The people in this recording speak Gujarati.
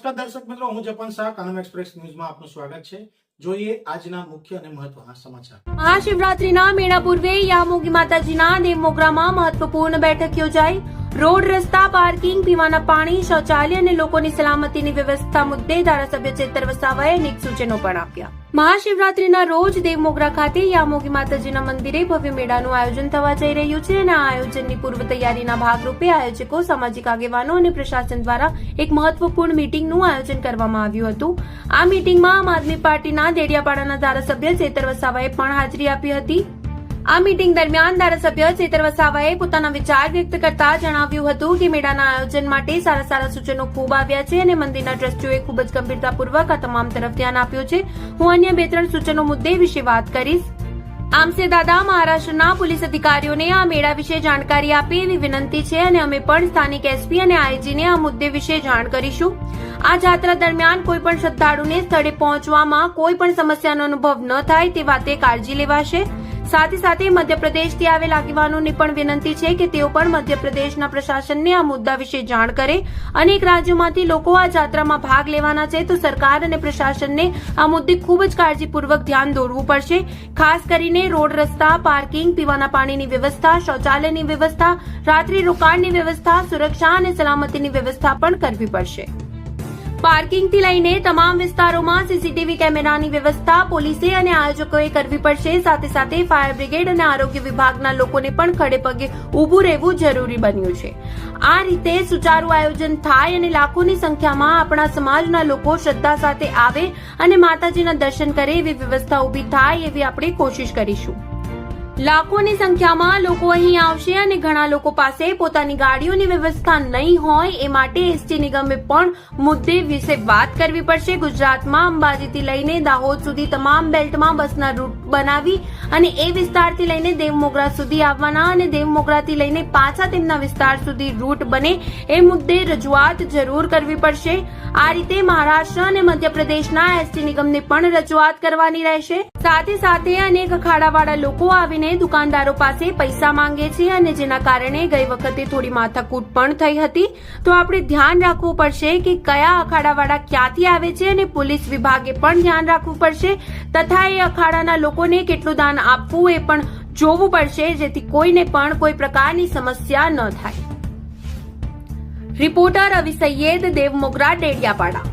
નમસ્કાર દર્શક મિત્રો, હું જપન શાહ, કાનમ એક્સપ્રેસ ન્યૂઝમાં આપનું સ્વાગત છે. જોઈએ આજના મુખ્ય અને મહત્વના સમાચાર. મહાશિવરાત્રીના મેળા પૂર્વે યામોગી માતાજીના દેવમોગરામાં મહત્વપૂર્ણ બેઠક યોજાઈ. રોડ રસ્તા, પાર્કિંગ, પીવાના પાણી, શૌચાલય અને લોકોની સલામતીની વ્યવસ્થા મુદ્દે ધારાસભ્ય ચેતર વસાવાએ અનેક સૂચનો પણ આપ્યા. મહાશિવરાત્રીના રોજ દેવમોગરા ખાતે યામોગી માતાજીના મંદિરે ભવ્ય મેળાનું આયોજન થવા જઈ રહ્યું છે અને આ આયોજનની પૂર્વ તૈયારીના ભાગરૂપે આયોજકો, સામાજિક આગેવાનો અને પ્રશાસન દ્વારા એક મહત્વપૂર્ણ મીટિંગનું આયોજન કરવામાં આવ્યું હતું. આ મીટિંગમાં આમ આદમી પાર્ટીના દેડિયાપાડાના ધારાસભ્ય ચેતર વસાવાએ પણ હાજરી આપી હતી. આ મીટિંગ દરમિયાન ધારાસભ્ય ચેતર વસાવાએ પોતાના વિચાર વ્યક્ત કરતા જણાવ્યું હતું કે મેળાના આયોજન માટે સારા સારા સૂચનો ખૂબ આવ્યા છે અને મંદિરના ટ્રસ્ટીઓએ ખૂબ જ ગંભીરતાપૂર્વક આ તમામ તરફ ધ્યાન આપ્યું છે. હું અન્ય બે ત્રણ સૂચનો મુદ્દે વિશે વાત કરીશ. આમસે દાદા, મહારાષ્ટ્રના પોલીસ અધિકારીઓને આ મેળા વિશે જાણકારી આપે એવી વિનંતી છે અને અમે પણ સ્થાનિક એસપી અને આઈજીને આ મુદ્દે વિશે જાણ કરીશું. આ જાત્રા દરમિયાન કોઈ પણ શ્રદ્ધાળુને સ્થળે પહોંચવામાં કોઈ પણ સમસ્યાનો અનુભવ ન થાય તે વાતે કાળજી લેવાશે. સાથે સાથે મધ્યપ્રદેશથી આવેલ આગેવાનોને પણ વિનંતી છે કે તેઓ પણ મધ્યપ્રદેશના પ્રશાસનને આ મુદ્દા વિશે જાણ કરે. અનેક રાજ્યોમાંથી લોકો આ જાત્રામાં ભાગ લેવાના છે, તો સરકાર અને પ્રશાસનને આ મુદ્દે ખૂબ જ કાળજીપૂર્વક ધ્યાન દોરવું પડશે. ખાસ કરીને રોડ રસ્તા, પાર્કિંગ, પીવાના પાણીની વ્યવસ્થા, શૌચાલયની વ્યવસ્થા, રાત્રિ રોકાણની વ્યવસ્થા, સુરક્ષા અને સલામતીની વ્યવસ્થા પણ કરવી પડશે. પાર્કિંગથી લઈને તમામ વિસ્તારોમાં સીસીટીવી કેમેરાની વ્યવસ્થા પોલીસે અને આયોજકોએ કરવી પડશે. સાથે સાથે ફાયર બ્રિગેડ અને આરોગ્ય વિભાગના લોકોને પણ ખડે પગે ઊભું રહેવું જરૂરી બન્યું છે. આ રીતે સુચારુ આયોજન થાય અને લાખોની સંખ્યામાં આપણા સમાજના લોકો શ્રદ્ધા સાથે આવે અને માતાજીના દર્શન કરે એવી વ્યવસ્થા ઊભી થાય એવી આપણે કોશિશ કરીશું. લાખોની સંખ્યામાં લોકો અહીં આવશે અને ઘણા લોકો પાસે પોતાની ગાડીઓની વ્યવસ્થા નહીં હોય એ માટે એસટી નિગમે પણ મુદ્દે વિશે વાત કરવી પડશે. ગુજરાતમાં અંબાજીથી લઈને દાહોદ સુધી તમામ બેલ્ટમાં બસના રૂટ બનાવી અને એ વિસ્તારથી લઈને દેવમોગરા સુધી આવવાના અને દેવમોગરાથી લઈને પાછા તેમના વિસ્તાર સુધી રૂટ બને એ મુદ્દે રજૂઆત જરૂર કરવી પડશે. આ રીતે મહારાષ્ટ્ર અને મધ્યપ્રદેશના એસટી નિગમને પણ રજૂઆત કરવાની રહેશે. સાથે સાથે અનેક અખાડાવાળા લોકો આવીને દુકાનદારો પાસે પૈસા માંગે છે અને જેના કારણે ગઈ વખતે થોડી માથાકૂટ પણ થઈ હતી. તો આપણે ધ્યાન રાખવું પડશે કે કયા અખાડાવાળા ક્યાંથી આવે છે અને પોલીસ વિભાગે પણ ધ્યાન રાખવું પડશે. તથા એ અખાડાના લોકોને કેટલું દાન આપવું એ પણ જોવું પડશે, જેથી કોઈને પણ કોઈ પ્રકારની સમસ્યા ન થાય. રિપોર્ટર રવિ સૈયદ દેવમોગરા ડેડિયાપાડા